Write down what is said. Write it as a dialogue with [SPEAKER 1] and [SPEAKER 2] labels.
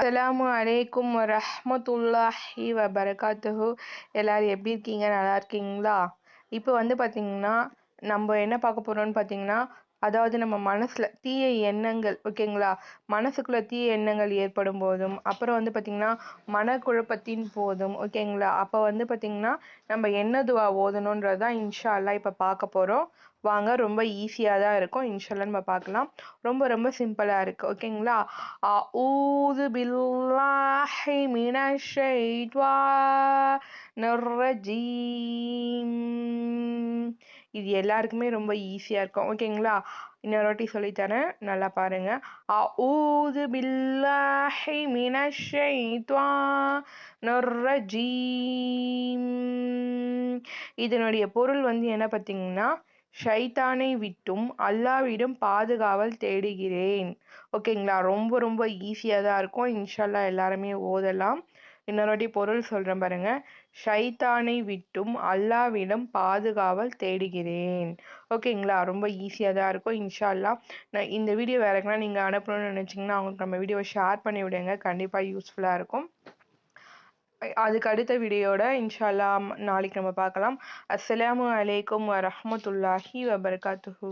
[SPEAKER 1] அஸ்லாமு அலைக்கும் ரஹமத்துல்லாஹி வபரகாத்துஹு எல்லோரும் எப்படி இருக்கீங்க நல்லா இருக்கீங்களா இப்போ வந்து பார்த்திங்கன்னா நம்ம என்ன பார்க்க போகிறோன்னு பார்த்தீங்கன்னா அதாவது நம்ம மனசில் தீய எண்ணங்கள் ஓகேங்களா மனசுக்குள்ளே தீய எண்ணங்கள் ஏற்படும் போதும் அப்புறம் வந்து பார்த்திங்கன்னா மனக்குழப்பத்தின் போதும் ஓகேங்களா அப்போ வந்து பார்த்திங்கன்னா நம்ம என்ன துவா ஓதணுன்றது தான் இன்ஷா இப்போ பார்க்க போகிறோம் வாங்க ரொம்ப ஈஸியாக தான் இருக்கும் இன்ஷால்லா நம்ம பார்க்கலாம் ரொம்ப ரொம்ப சிம்பிளாக இருக்குது ஓகேங்களா ஊது பில்லாஹி மினஷைத்வா நர்ரஜீம் இது எல்லாருக்குமே ரொம்ப ஈஸியாக இருக்கும் ஓகேங்களா இன்னொரு வாட்டி சொல்லித்தரேன் நல்லா பாருங்க பில்லாஹை பில்லாஹி மினஷைத்வானுர்ரஜீம் இதனுடைய பொருள் வந்து என்ன பார்த்தீங்கன்னா ஷைத்தானை விட்டும் அல்லாவிடம் பாதுகாவல் தேடுகிறேன் ஓகேங்களா ரொம்ப ரொம்ப ஈஸியாக தான் இருக்கும் இன்ஷால்லா எல்லாருமே ஓதலாம் இன்னொருவாட்டி பொருள் சொல்கிறேன் பாருங்க ஷைத்தானை விட்டும் அல்லாவிடம் பாதுகாவல் தேடுகிறேன் ஓகேங்களா ரொம்ப ஈஸியாக தான் இருக்கும் இன்ஷால்லா நான் இந்த வீடியோ வேறு எங்கன்னா நீங்கள் அனுப்பணும்னு நினச்சிங்கன்னா அவங்களுக்கு நம்ம வீடியோவை ஷேர் பண்ணி விடுங்க கண்டிப்பாக யூஸ்ஃபுல்லாக இருக்கும் அதுக்கு அடுத்த வீடியோட இன்ஷால்லா நாளைக்கு நம்ம பார்க்கலாம் அஸ்லாம் அலைக்கும் வரமத்துல்லாஹி வபர்காத்துஹூ